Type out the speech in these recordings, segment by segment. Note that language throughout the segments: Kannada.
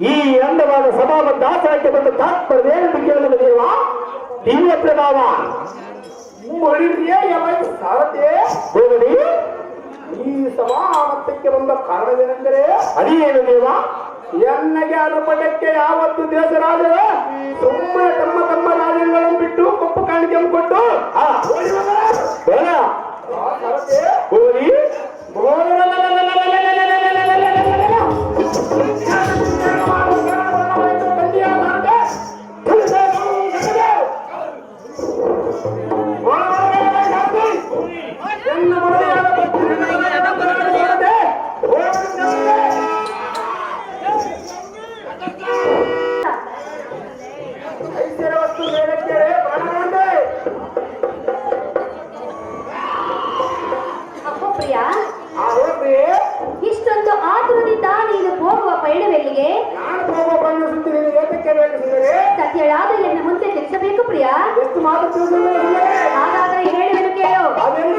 ಈ ಅಂದವಾದ ಸಭಾಬದ್ಧ ಆಚಾರಕ್ಕೆ ಬಂದ ತಾತ್ಪರ್ಯವೇನೆಂದು ಕೇಳಿದ ದೇವ ದಿವ್ಯ ಪ್ರಭಾವ. ಸಾರಥೆ ಹೋಗಲಿ. ಈ ಸಮಾನಕ್ಕೆ ಬಂದ ಕಾರಣವೇನೆಂದರೆ ಅದೇನು ದೇವ? ಎನ್ನಗೆ ಅನುಪಟಕ್ಕೆ ಯಾವತ್ತು ದೇಶರಾಜ ಸುಮ್ಮನೆ ತಮ್ಮ ತಮ್ಮ ರಾಜ್ಯಗಳನ್ನು ಬಿಟ್ಟು ಕಪ್ಪು ಕಾಣಿಕೆ ಕೊಟ್ಟು ಆ, ಹೋಗ್ರಿ ಇಷ್ಟೊಂದು ಆತುರದಿಂದ ನೀನು ಹೋಗುವ ಪಯಣವೆಲ್ಲಿಗೆ? ನಾನು ಹೋಗೋ ಬಣ್ಣ ಸುದ್ದಿ ನಿನಗೆ ಏತಕ್ಕೆ ಬೇಕು ಸತ್ಯಳಾದ ಎನ್ನ ಮುಂದೆ ತಿಳಿಸಬೇಕು ಪ್ರಿಯ. ಎಷ್ಟು ಮಾತು ಹಾಗಾದರೆ ಹೇಳುವೆನು ಕೇಳು. ಅದೇನು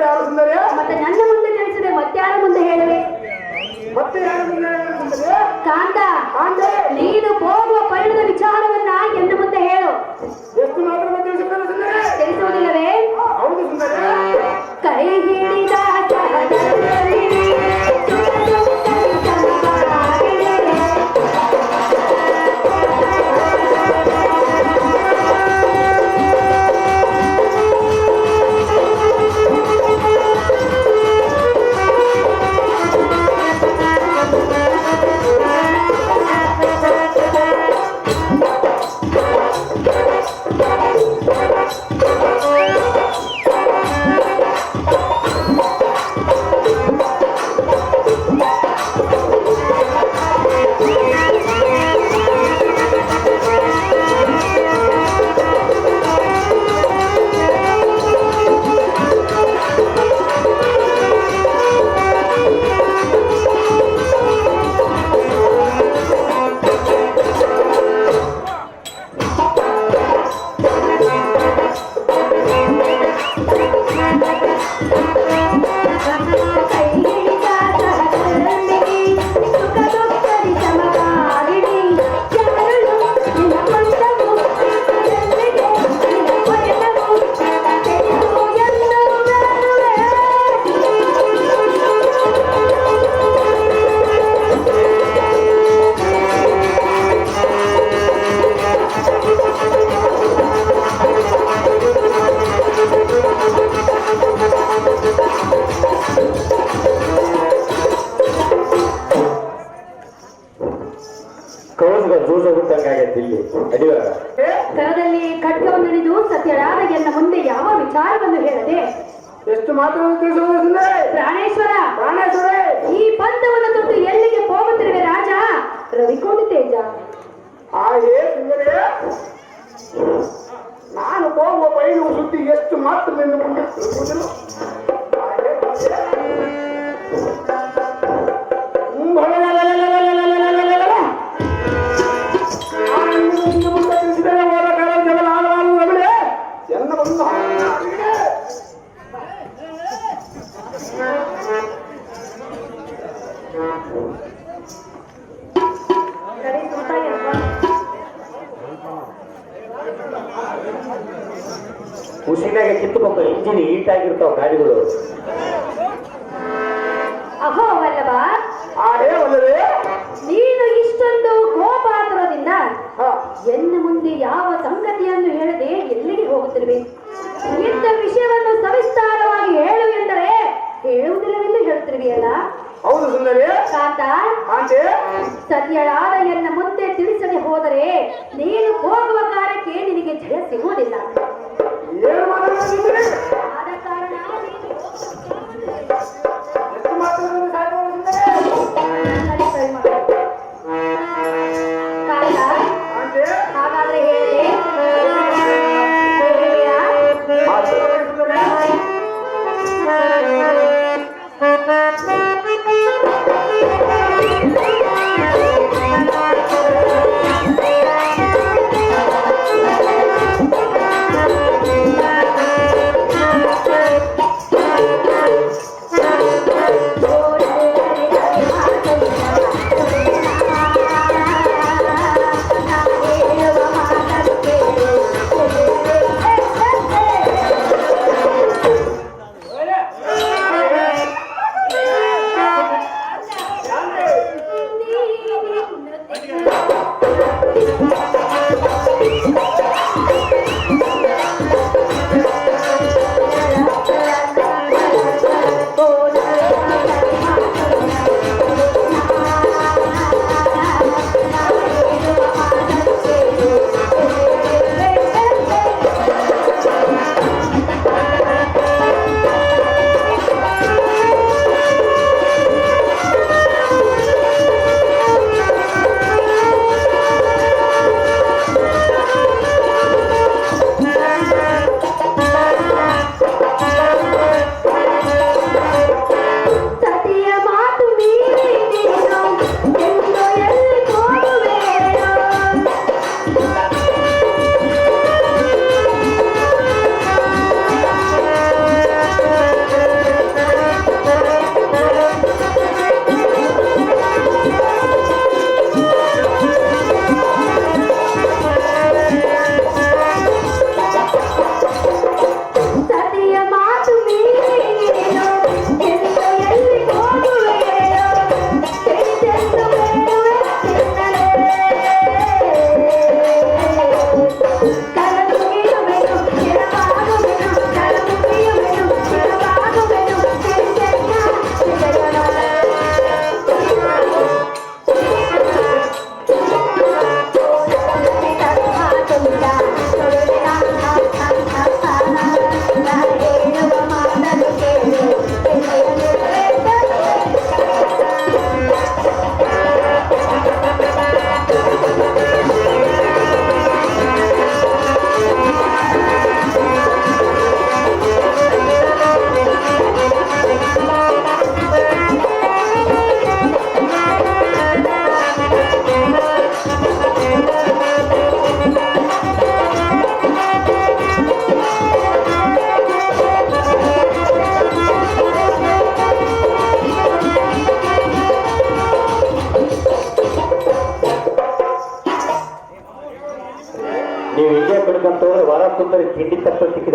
ಯಾರು ಸುಂದರಿ ಮತ್ತೆ ನನ್ನ ಮುಂದೆ ತಿಳಿಸಿದೆ ಯಾರ ಮುಂದೆ ಹೇಳುವೆ ಮತ್ತೆ ಯಾರು ಕಾಂತ ಕಾಂತೆ! ನೀನು ಹೋಗುವ ಪರಿಣದ ವಿಚಾರವನ್ನ ಎನ್ನ ಮುಂದೆ ಹೇಳು. ಎಷ್ಟು ಮಾತ್ರ ತಿಳಿಸುವುದಿಲ್ಲವೇ? ಹೌದು ಸುಂದರಿ మాత్రం తెలుసు ప్రాణేశ్వర. ప్రాణేశ్వర. ಉಸಿನಾಗ ಕಿತ್ಬೇಕು ಇಂಜಿನ್ ಈಟಾಗಿರ್ತಾವ ಗಾಡಿಗಳು.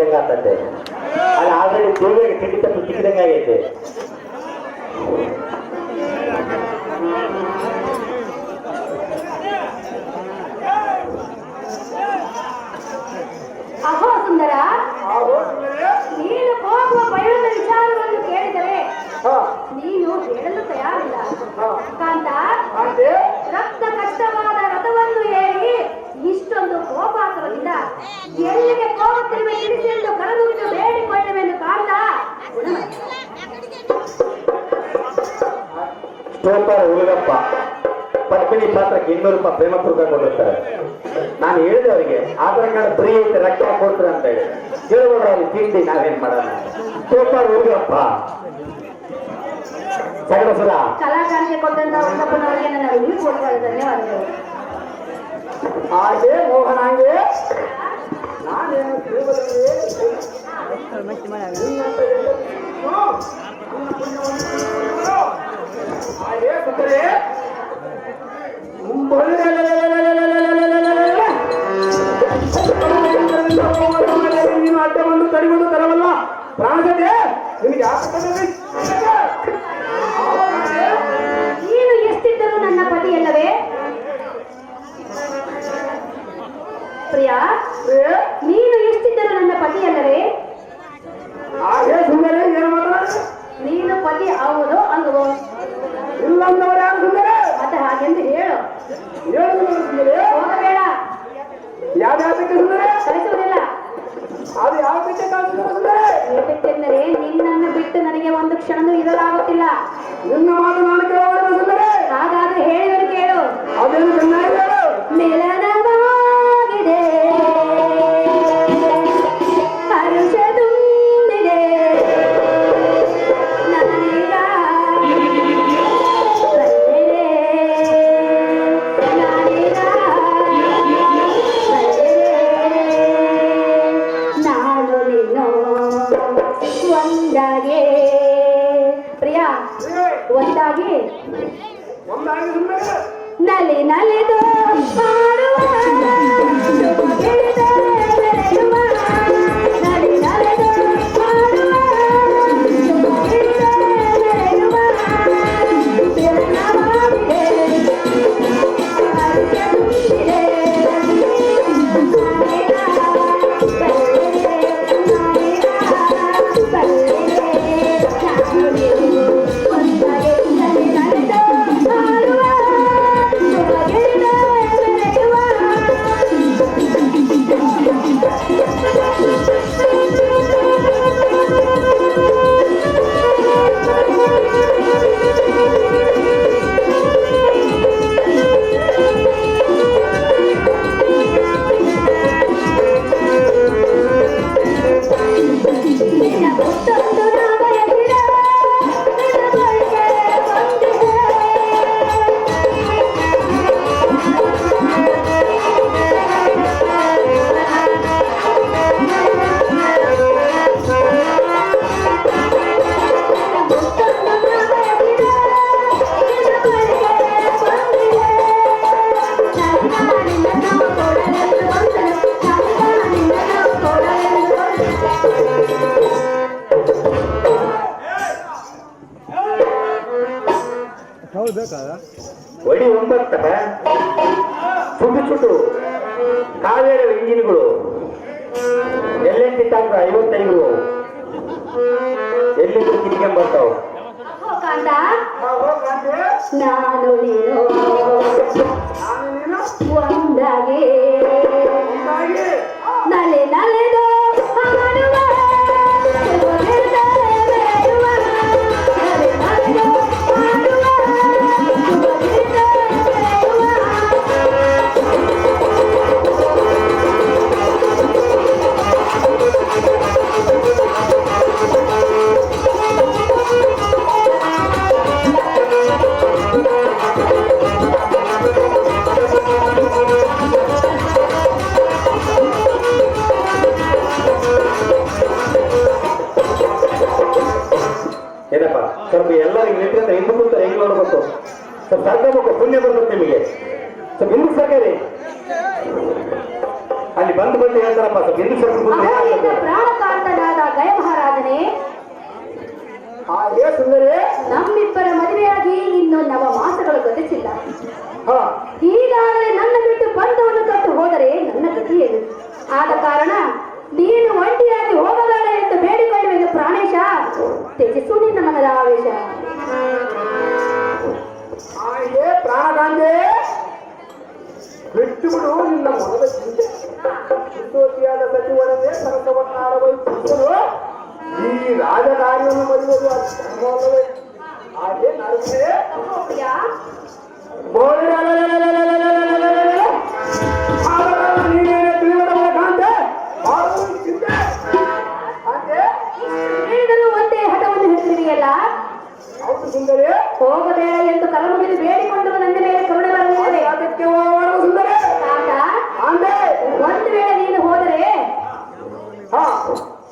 విధంగా అంటే అని ఆల్రెడీ దేవుడికి తిండి తప్పు తిక్కడంగా అయితే ರೂಪಾಯಿ ಪದ್ಮಿನಿ ಪಾತ್ರಕ್ಕೆ ಇನ್ನೂರು ರೂಪಾಯಿ ಪ್ರೇಮ ಪುರುಕ ಕೊಟ್ಟಿರ್ತಾರೆ. ನಾನು ಹೇಳಿದೆ ಅವರಿಗೆ ಆಧಾರ್ ಕಾರ್ಡ್ ಫ್ರೀ ಐತೆ ರಕ್ತ ಕೊಡ್ತಾರೆ ಅಂತ ಹೇಳಿ. ಕೇಳುವಾಗ ಅಲ್ಲಿ ತಿಂಡಿ ನಾವೇನ್ ಮಾಡೋಣ? ಸೋಪಾರ್ ಹೋಗಪ್ಪ ಸಗಡ ಸುರ ಕೊಟ್ಟಂತ ಅವರಿಗೆ ಧನ್ಯವಾದಗಳು. ಹಾಗೆ. ತರವಲ್ಲ ನೀನು ಎಷ್ಟಿದ್ದರೂ ನನ್ನ ಪತಿಯಲ್ಲವೇ? ಪ್ರಿಯಾ ನೀನು ಎಷ್ಟಿದ್ದರೂ ನನ್ನ ಪತಿಯಲ್ಲವೇ? ಮಾಡಿದ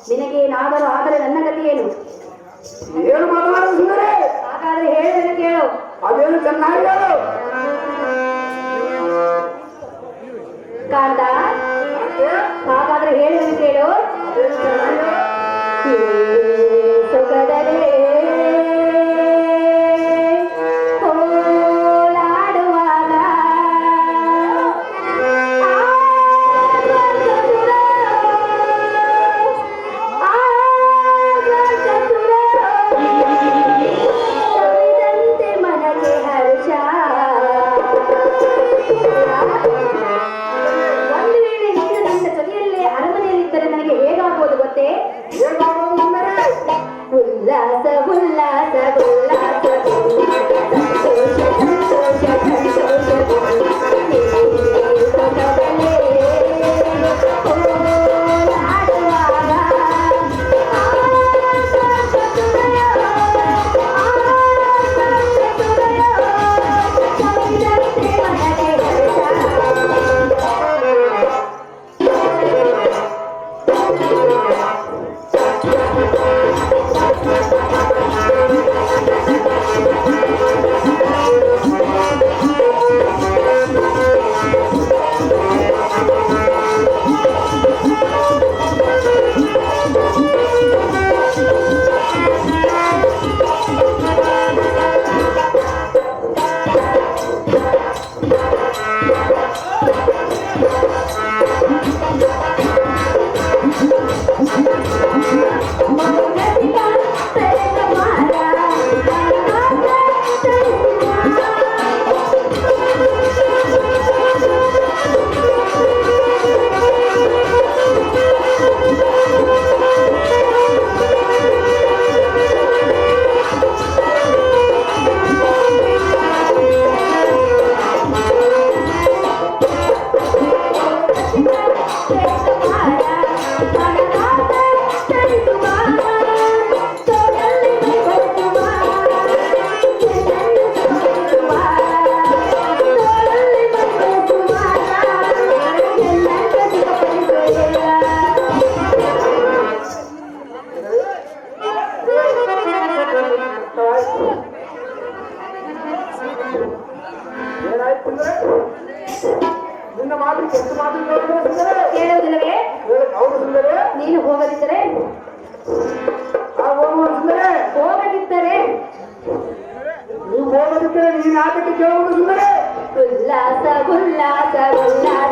ನಿನಗೆ ನಾಗರು ಆದರೆ ನನ್ನ ಗತಿ ಏನು ಏನು ಸುಂದರಿ ಹಾಗಾದ್ರೆ ಹೇಳಿದ್ರೆ ಕೇಳು. ಅದೇನು ಚೆನ್ನಾಗಿ ಹೇಳು. ಕಾಂತ ಹಾಗಾದ್ರೆ ಹೇಳಿದ್ರೆ ಕೇಳು. Uh -huh. Uh -huh. ಸುಂದರಿ ನಿನ್ನ ಮಾತು ಕೆಟ್ಟ ಮಾತು ಕೇಳುವುದಿಲ್ಲವೇ ಹೌದು ಸುಂದರಿ ನೀನು ಹೋಗದಿದ್ದರೆ? ಸುಂದರಿ ಹೋಗದಿದ್ದರೆ? ನೀವು ಹೋಗದಿದ್ದರೆ ನೀನು ಆಟಕ್ಕೆ ಕೇಳುವುದು ಸುಂದರಿ ಉಲ್ಲಾಸ ಉಲ್ಲಾಸ ಉಲ್ಲಾಸ.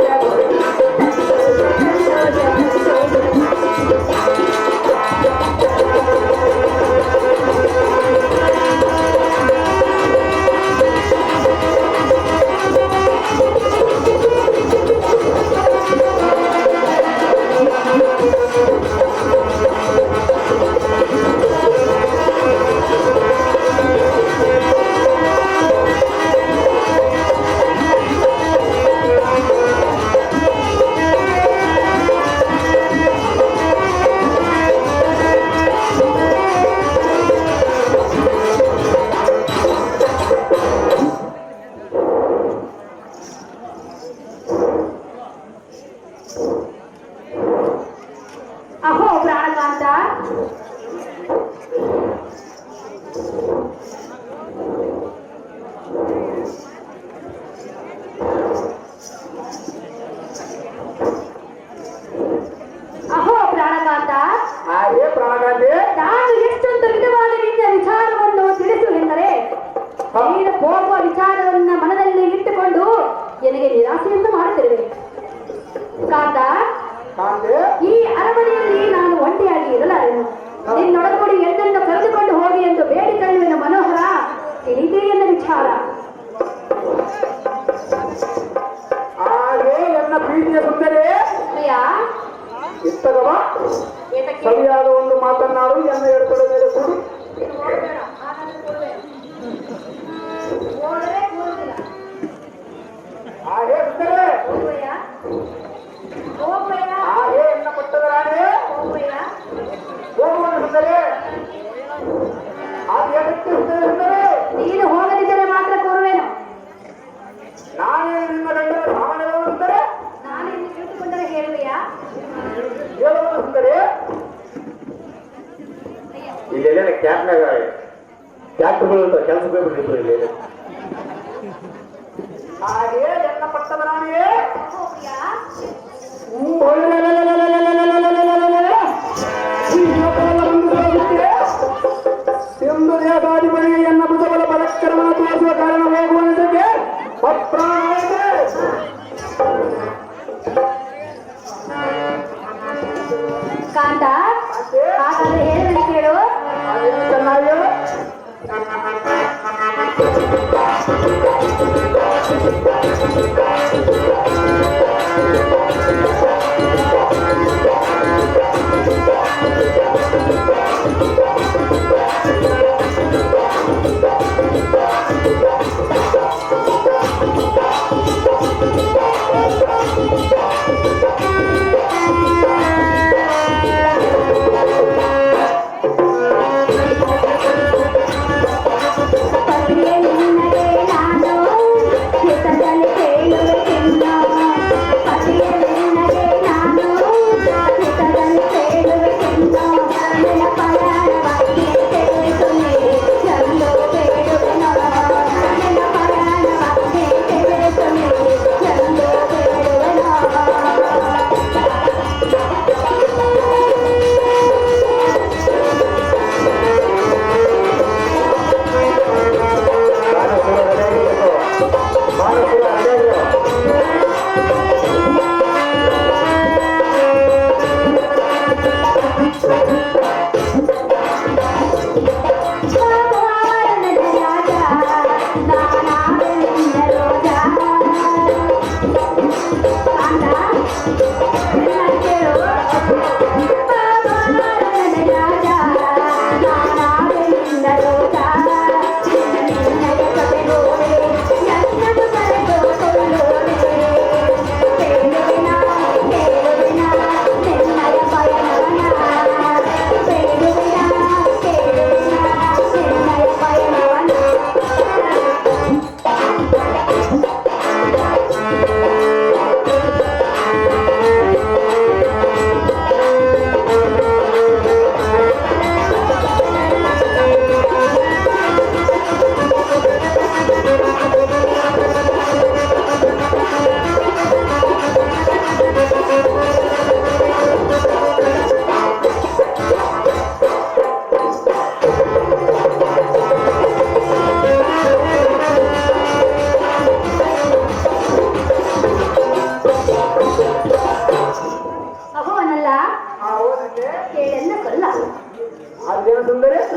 ನನ್ನ ಪ್ರೀತಿಯ ಸುಂದರೇ ಇತ್ತಗವ ಸರಿಯಾದ ಒಂದು ಮಾತನ್ನಾಡು ಎನ್ನ ಹೇಳ್ಕೊಳ್ಳೋ ಮೇಲೆ ಕೂಡಿ. ಆಹೇ ಸುಂದರೇ. ಆಹೇ ಎನ್ನ ಕೊಟ್ಟವರಾನೇ சுந்தரே ಇಲ್ಲ ಇಲ್ಲ ಕ್ಯಾಬ್ನಾಗ ಟ್ಯಾಕ್ಟರ್ಗಳು ಕೆಲಸಕ್ಕೆ ಹೋಗ್ಬಿಟ್ಟಿದ್ರು ಇಲ್ಲಿ ಹಾಗೆ ಎಲ್ಲ ಪಟ್ಟದರಾಣಿಯೇ ಸಿಂಧುದೇವಾದಿ ಬಳಿ ಎನ್ನ ಬುಧಬಲ ಪರಕ್ರಮ ತೋರಿಸುವ ಕಾರಣ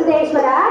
deixa presidente, orar?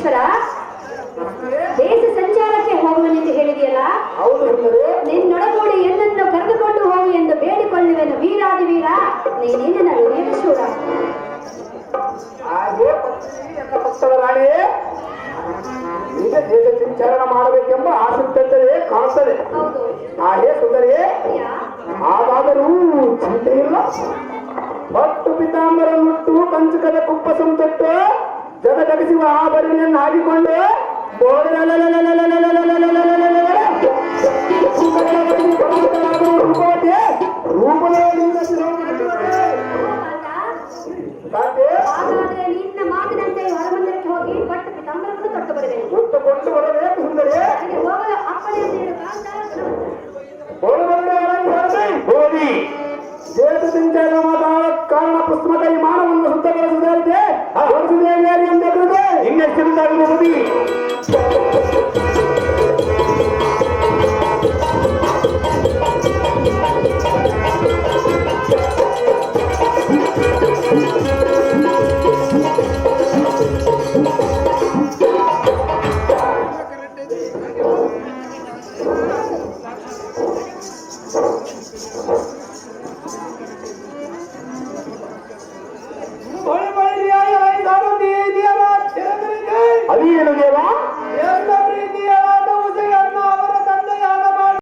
ಮಹೋದೀಶ್ವರ ದೇಶ ಸಂಚಾರಕ್ಕೆ ಹೋಗುವನೆಂದು ಹೇಳಿದೆಯಲ್ಲ? ನಿನ್ನೊಡಗೂಡಿ ಎನ್ನನ್ನು ಕರೆದುಕೊಂಡು ಹೋಗು ಎಂದು ಬೇಡಿಕೊಳ್ಳುವೆನು ವೀರಾದಿ ವೀರ ನೀನೇನು ನುಡಿಯಲು ಶೂರ ಹಾಗೆ ರಾಣಿ ಈಗ ದೇಶ ಸಂಚಾರಣ ಮಾಡಬೇಕೆಂಬ ಆಸಕ್ತಿಯಂತೆ ಕಾಣುತ್ತದೆ. ಹಾಗೆ ಸುಂದರಿ ಹಾಗಾದರೂ ಚಿಂತೆ ಇಲ್ಲ ಪಟ್ಟು ಪಿತಾಂಬರ ಮುಟ್ಟು ಕಂಚುಕದ ಕುಪ್ಪಸಂ ತೊಟ್ಟು ಜಗದಗಿಸುವ ಆಭರಣೆಯನ್ನು ಹಾಕಿಕೊಂಡು ಗೋಪಾಲ, ಹಾಗಾದರೆ ನಿನ್ನ ಮಾತಿನಂತೆ ಹೊರಮಂದಿರಕ್ಕೆ ಹೋಗಿ Thank you.